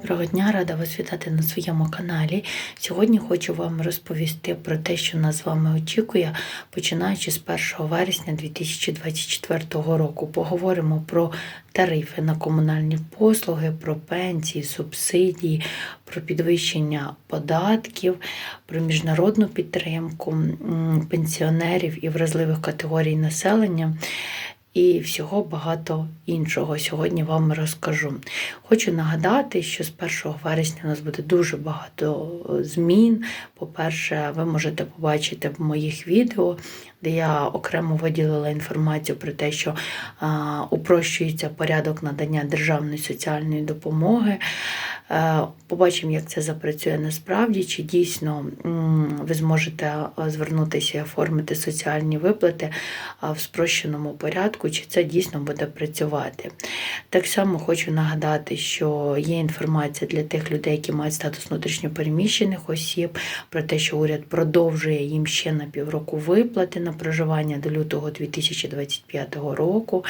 Доброго дня, рада вас вітати на своєму каналі. Сьогодні хочу вам розповісти про те, що нас з вами очікує, починаючи з 1 вересня 2024 року. Поговоримо про тарифи на комунальні послуги, про пенсії, субсидії, про підвищення податків, про міжнародну підтримку пенсіонерів і вразливих категорій населення. І всього багато іншого сьогодні вам розкажу. Хочу нагадати, що з 1 вересня у нас буде дуже багато е, змін. По-перше, ви можете побачити в моїх відео, де я окремо виділила інформацію про те, що а, упрощується порядок надання державної соціальної допомоги. Е, Побачимо, як це запрацює насправді, чи дійсно ви зможете е, звернутися і оформити соціальні виплати в спрощеному порядку, чи це дійсно буде працювати. Так само хочу нагадати, що є інформація для тих людей, які мають статус внутрішньопереміщених осіб, про те, що уряд продовжує їм ще на півроку виплати на проживання до лютого 2025 року.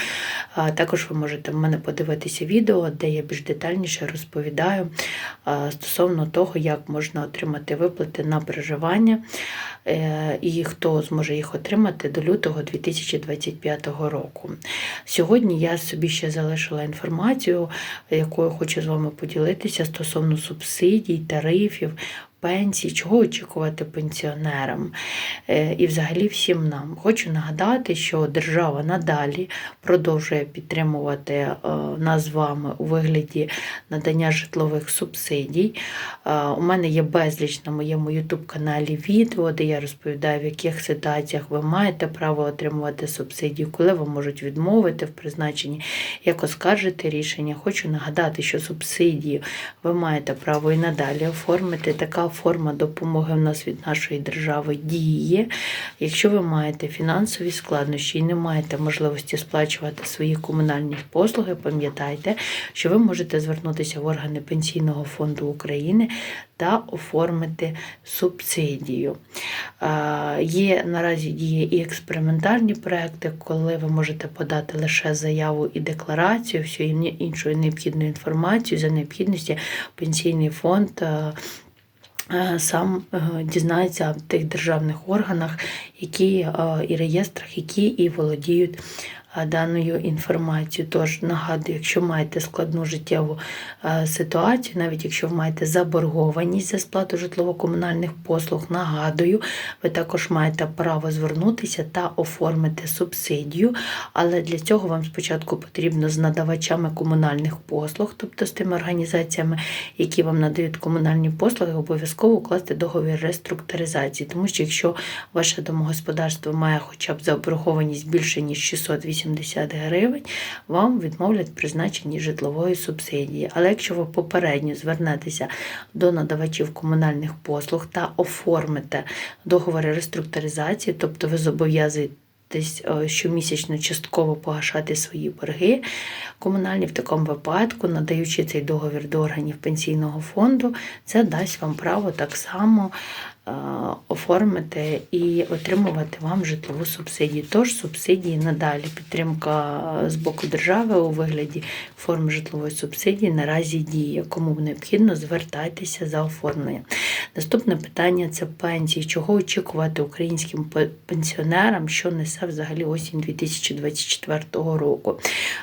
Також ви можете в мене подивитися відео, де я більш детальніше розповідаю стосовно того, як можна отримати виплати на проживання е, і хто зможе їх отримати до лютого 2025 року. Сьогодні я собі ще залишила інформацію, якою хочу з вами поділитися стосовно субсидій, тарифів. Пенсій, чого очікувати пенсіонерам е, і взагалі всім нам. Хочу нагадати, що держава надалі продовжує підтримувати е, нас з вами у вигляді надання житлових субсидій. Е, У мене є безліч на моєму YouTube каналі відео, де я розповідаю, в яких ситуаціях ви маєте право отримувати субсидію, коли вам можуть відмовити в призначенні, як оскаржити рішення. Хочу нагадати, що субсидії ви маєте право і надалі оформити. Така форма допомоги в нас від нашої держави діє. Якщо ви маєте фінансові складнощі і не маєте можливості сплачувати свої комунальні послуги, пам'ятайте, що ви можете звернутися в органи Пенсійного фонду України та оформити субсидію. Є наразі діє і експериментальні проекти, коли ви можете подати лише заяву і декларацію, всю іншою необхідну інформацію за необхідності пенсійний фонд. Е, Сам е, дізнається в тих державних органах, які е, і реєстрах, які і володіють даною інформацією. Тож нагадую, якщо маєте складну життєву ситуацію, навіть якщо ви маєте заборгованість за сплату житлово-комунальних послуг, нагадую, ви також маєте право звернутися та оформити субсидію, але для цього вам спочатку потрібно з надавачами комунальних послуг, тобто з тими організаціями, які вам надають комунальні послуги, обов'язково укласти договір реструктуризації, тому що якщо ваше домогосподарство має хоча б заборгованість більше ніж 680 гривень, вам відмовлять призначенні житлової субсидії. Але якщо ви попередньо звернетеся до надавачів комунальних послуг та оформите договори реструктуризації, тобто ви зобов'язуєте десь е, щомісячно частково погашати свої борги комунальні в такому випадку, надаючи цей договір до органів пенсійного фонду, це дасть вам право так само оформити і отримувати вам житлову субсидію. Тож субсидії надалі підтримка з боку держави у вигляді форми житлової субсидії наразі діє. Кому необхідно, звертайтеся за оформленням. Наступне питання це пенсії. Чого очікувати українським пенсіонерам, що несе взагалі осінь 2024 року?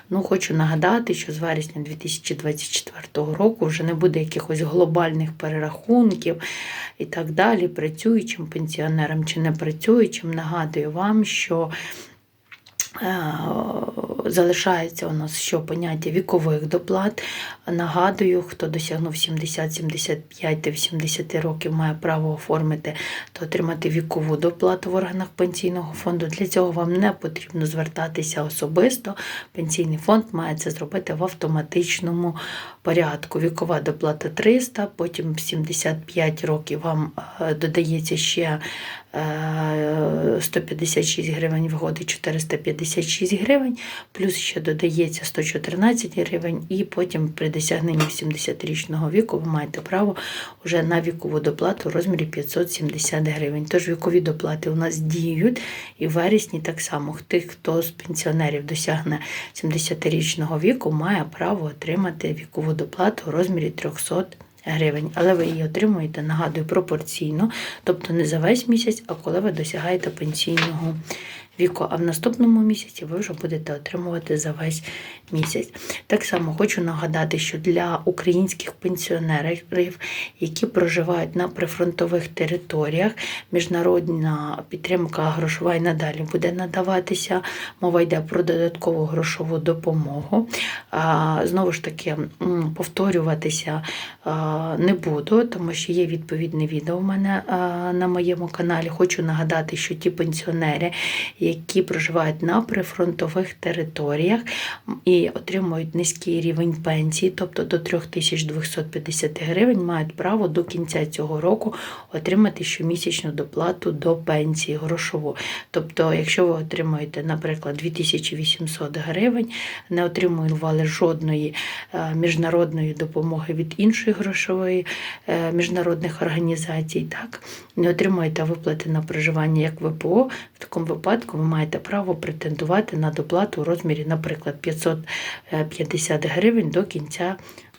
Ну, хочу нагадати, що з вересня 2024 року вже не буде якихось глобальних перерахунків і так далі, працюючим пенсіонерам чи не працюючим. Нагадую вам, що Е, Залишається у нас що поняття вікових доплат. Нагадую, хто досягнув 70, 75 та 80 років, має право оформити та отримати вікову доплату в органах пенсійного фонду. Для цього вам не потрібно звертатися особисто. Пенсійний фонд має це зробити в автоматичному порядку. Вікова доплата 300, потім в 75 років вам е, додається ще е, 156 гривень в год і 456 гривень, плюс ще додається 114 гривень, і потім при досягненні 70-річного віку ви маєте право вже на вікову доплату в розмірі 570 гривень. Тож вікові доплати у нас діють, і в вересні так само тих, хто з пенсіонерів досягне 70-річного віку, має право отримати вікову доплату у розмірі 300 гривень, але ви її отримуєте, нагадую, пропорційно, тобто не за весь місяць, а коли ви досягаєте пенсійного віку. А в наступному місяці ви вже будете отримувати за весь місяць. Так само хочу нагадати, що для українських пенсіонерів, які проживають на прифронтових територіях, міжнародна підтримка грошова і надалі буде надаватися. Мова йде про додаткову грошову допомогу. Знову ж таки, повторюватися не буду, тому що є відповідне відео в мене на моєму каналі. Хочу нагадати, що ті пенсіонери, які проживають на прифронтових територіях і отримують низький рівень пенсії, тобто до 3250 гривень, мають право до кінця цього року отримати щомісячну доплату до пенсії грошову. Тобто, якщо ви отримуєте, наприклад, 2800 гривень, не отримували жодної е, міжнародної допомоги від іншої грошової е, міжнародних організацій, так не отримуєте виплати на проживання як ВПО, в такому випадку ви маєте право претендувати на доплату у розмірі, наприклад, 550 гривень до кінця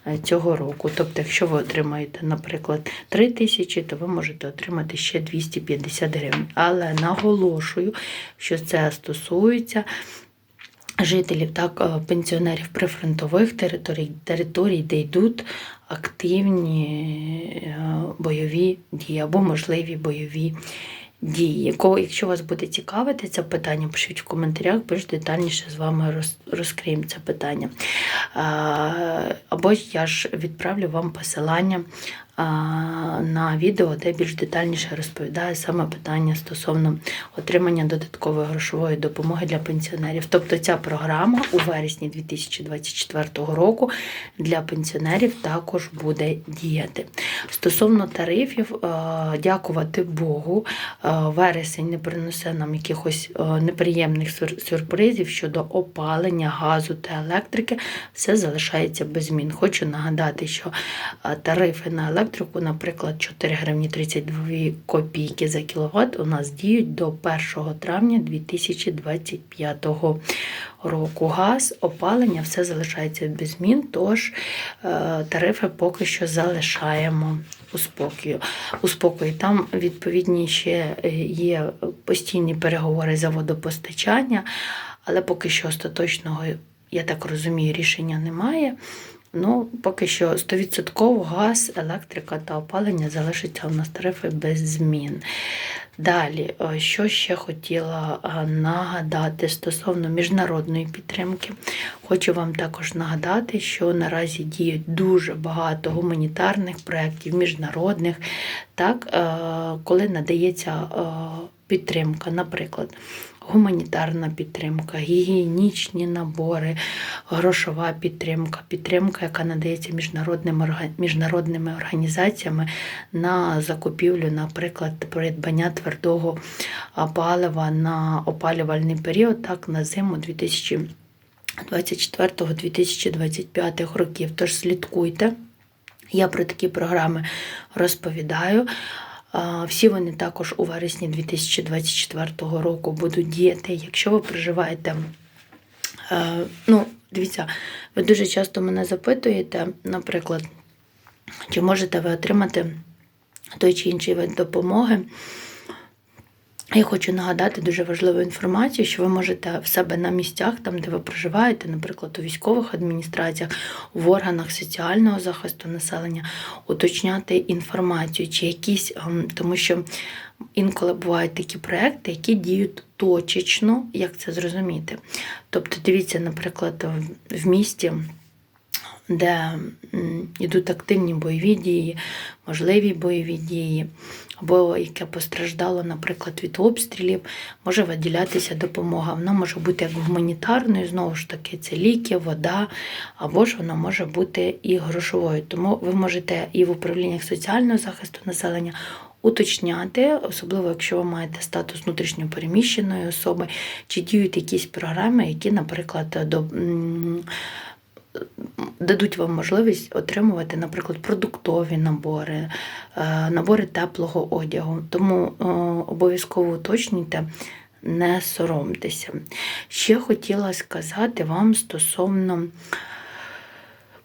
е, цього року. Тобто, якщо ви отримаєте, наприклад, 3 тисячі, то ви можете отримати ще 250 гривень. Але наголошую, що це стосується. Жителів так е, пенсіонерів прифронтових територій, територій, де йдуть активні е, бойові дії або можливі бойові дії. Якщо вас буде цікавити це питання, пишіть в коментарях, більш детальніше з вами роз, розкриємо це питання. Або я ж відправлю вам посилання на відео, де більш детальніше розповідаю саме питання стосовно отримання додаткової грошової допомоги для пенсіонерів. Тобто ця програма у вересні 2024 року для пенсіонерів також буде діяти. Стосовно тарифів, дякувати Богу, вересень не принесе нам якихось неприємних сюрпризів щодо опалення, газу та електрики. Все залишається без змін. Хочу нагадати, що тарифи на електрику, наприклад, 4 гривні 32 копійки за кіловат у нас діють до 1 травня 2025 року. Газ, опалення, все залишається без змін, тож е, тарифи поки що залишаємо у спокою. У спокої. Там відповідні ще е, є постійні переговори за водопостачання, але поки що остаточного, я так розумію, рішення немає. Ну, поки що 100% газ, електрика та опалення залишиться у нас тарифи без змін. Далі, е, що ще хотіла е, нагадати стосовно міжнародної підтримки. Хочу вам також нагадати, що наразі діють дуже багато гуманітарних проєктів, міжнародних, так, е, коли надається підтримка, наприклад. Гуманітарна підтримка, гігієнічні набори, грошова підтримка, підтримка, яка надається міжнародним, орга- міжнародними організаціями на закупівлю, наприклад, придбання твердого палива на опалювальний період, так, на зиму 2024-2025 років. Тож слідкуйте. Я про такі програми розповідаю. Всі вони також у вересні 2024 року будуть діяти. Якщо ви проживаєте, е, ну, дивіться, ви дуже часто мене запитуєте, наприклад, чи можете ви отримати той чи інший вид допомоги. Я хочу нагадати дуже важливу інформацію, що ви можете в себе на місцях, там де ви проживаєте, наприклад, у військових адміністраціях, в органах соціального захисту населення, уточняти інформацію, чи якісь, ем, тому що інколи бувають такі проекти, які діють точечно, як це зрозуміти. Тобто, дивіться, наприклад, в- місті. Де йдуть активні бойові дії, можливі бойові дії, або яке постраждало, наприклад, від обстрілів, може виділятися допомога. Вона може бути як гуманітарною, знову ж таки, це ліки, вода, або ж вона може бути і грошовою. Тому ви можете і в управліннях соціального захисту населення уточняти, особливо якщо ви маєте статус внутрішньопереміщеної особи, чи діють якісь програми, які, наприклад, до. Дадуть вам можливість отримувати, наприклад, продуктові набори, е, набори теплого одягу. Тому е, обов'язково уточнюйте, не соромтеся. Ще хотіла сказати вам стосовно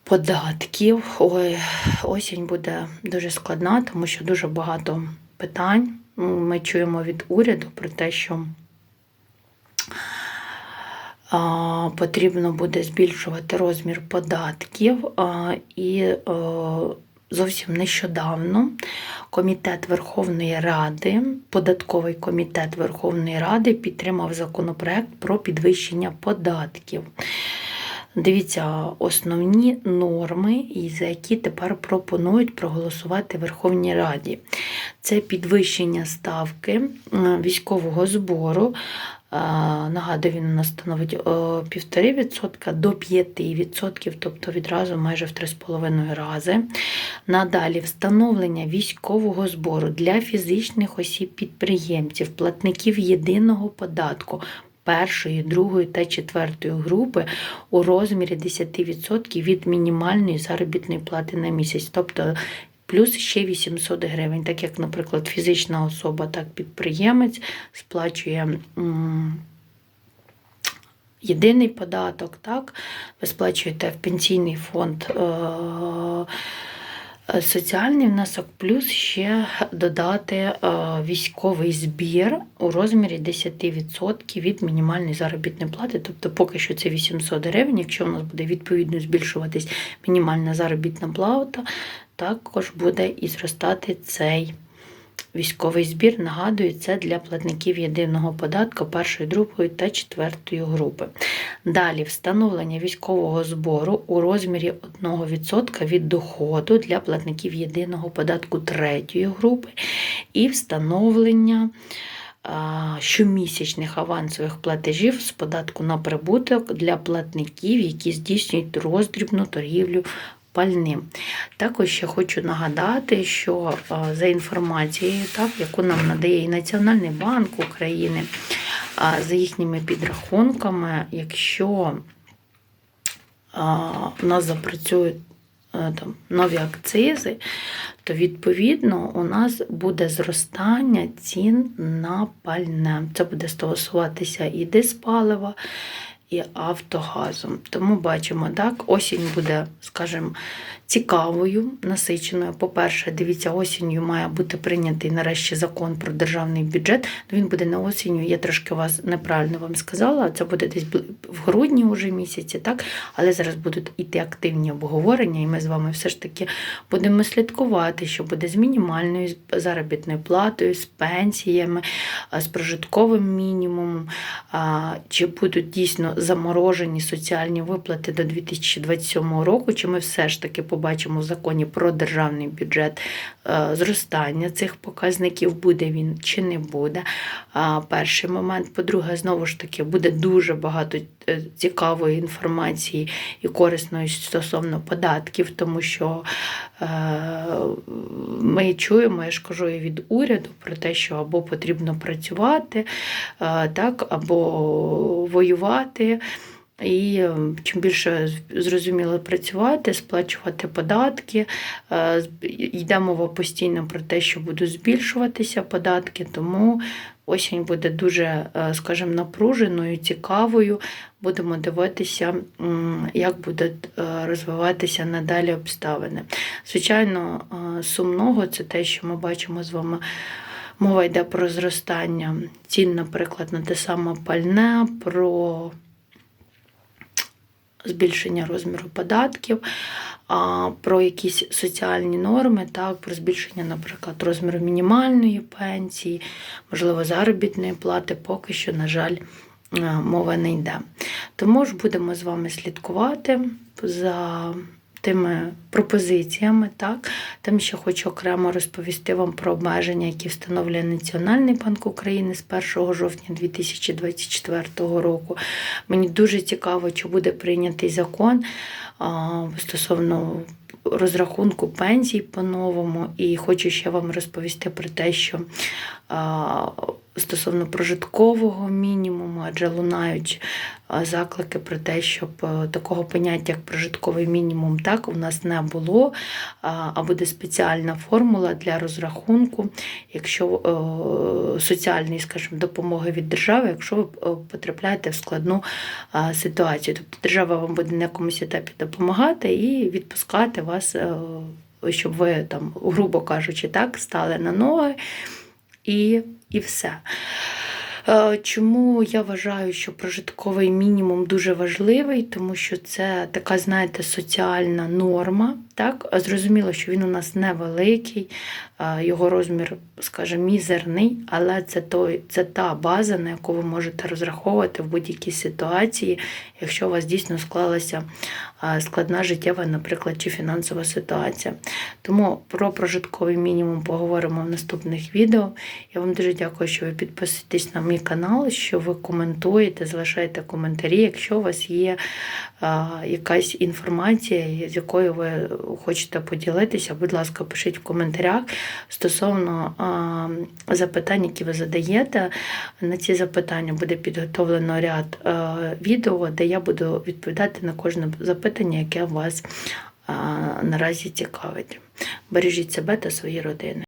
податків. Ой, осінь буде дуже складна, тому що дуже багато питань. Ми чуємо від уряду про те, що потрібно буде збільшувати розмір податків. І е, зовсім нещодавно комітет Верховної Ради, податковий комітет Верховної Ради підтримав законопроект про підвищення податків. Дивіться основні норми, за які тепер пропонують проголосувати Верховній Раді. Це підвищення ставки е, військового збору. Е, Нагадую, він у нас становить е, 1,5% до 5%, тобто відразу майже в 3,5 рази. Надалі встановлення військового збору для фізичних осіб-підприємців, платників єдиного податку першої, другої та четвертої групи у розмірі 10% від мінімальної заробітної плати на місяць. Тобто плюс ще 800 гривень, так як, наприклад, фізична особа, так підприємець сплачує. Єдиний податок, так, ви сплачуєте в пенсійний фонд е, соціальний внесок, плюс ще додати е, військовий збір у розмірі 10% від мінімальної заробітної плати. Тобто поки що це 800 гривень. Якщо у нас буде відповідно збільшуватись мінімальна заробітна плата, також буде і зростати цей. Військовий збір, нагадую, це для платників єдиного податку першої, другої та четвертої групи. Далі встановлення військового збору у розмірі 1% від доходу для платників єдиного податку третьої групи і встановлення щомісячних авансових платежів з податку на прибуток для платників, які здійснюють роздрібну торгівлю пальним. Також ще хочу нагадати, що за інформацією, так, яку нам надає і Національний банк України, за їхніми підрахунками, якщо а, у нас запрацюють е, там, нові акцизи, то відповідно у нас буде зростання цін на пальне. Це буде стосуватися і диспалива, і автогазом. Тому бачимо, так, осінь буде, скажімо, цікавою, насиченою. По-перше, дивіться, осінню має бути прийнятий нарешті закон про державний бюджет. Він буде не осінню, я трошки вас неправильно вам сказала. Це буде десь в грудні уже місяці, так? Але зараз будуть іти активні обговорення, і ми з вами все ж таки будемо слідкувати, що буде з мінімальною заробітною платою, з пенсіями, з прожитковим мінімумом, чи будуть дійсно заморожені соціальні виплати до 2027 року, чи ми все ж таки побачимо в законі про державний бюджет е, зростання цих показників, буде він чи не буде. Перший момент. По-друге, знову ж таки, буде дуже багато е, цікавої інформації і корисної стосовно податків, тому що е, ми чуємо, я ж кажу, і від уряду про те, що або потрібно працювати, так, або воювати. І е, чим більше зрозуміло працювати, сплачувати податки, е, йде мова постійно про те, що будуть збільшуватися податки, тому осінь буде дуже, е, скажімо, напруженою, цікавою. Будемо дивитися, як будуть розвиватися надалі обставини. Звичайно, сумного це те, що ми бачимо з вами. Мова йде про зростання цін, наприклад, на те саме пальне, про збільшення розміру податків, про якісь соціальні норми, так, про збільшення, наприклад, розміру мінімальної пенсії, можливо, заробітної плати, поки що, на жаль, е, мова не йде. Тому ж будемо з вами слідкувати за тими пропозиціями. Так? Там ще хочу окремо розповісти вам про обмеження, які встановлює Національний банк України з 1 жовтня 2024 року. Мені дуже цікаво, чи буде прийнятий закон стосовно розрахунку пенсій по-новому. І хочу ще вам розповісти про те, що стосовно прожиткового мінімуму, адже лунають заклики про те, щоб такого поняття, як прожитковий мінімум, так у нас не було, а буде спеціальна формула для розрахунку, якщо е, соціальної, скажімо, допомоги від держави, якщо ви е, потрапляєте в складну ситуацію. Тобто держава вам буде на якомусь етапі допомагати і відпускати вас, е, щоб ви там, грубо кажучи, так, стали на ноги і, і все. Е, Чому я вважаю, що прожитковий мінімум дуже важливий, тому що це така, знаєте, соціальна норма. Так? Зрозуміло, що він у нас невеликий, е, його розмір, скажімо, мізерний, але це, той, це та база, на яку ви можете розраховувати в будь-якій ситуації, якщо у вас дійсно склалася складна життєва, наприклад, чи фінансова ситуація. Тому про прожитковий мінімум поговоримо в наступних відео. Я вам дуже дякую, що ви підписуєтесь на мій канал, що ви коментуєте, залишаєте коментарі, якщо у вас є якась інформація, з якою ви хочете поділитися, будь ласка, пишіть в коментарях стосовно запитань, які ви задаєте. На ці запитання буде підготовлено ряд відео, де я буду відповідати на кожне запитання, яке вас наразі цікавить. Бережіть себе та свої родини.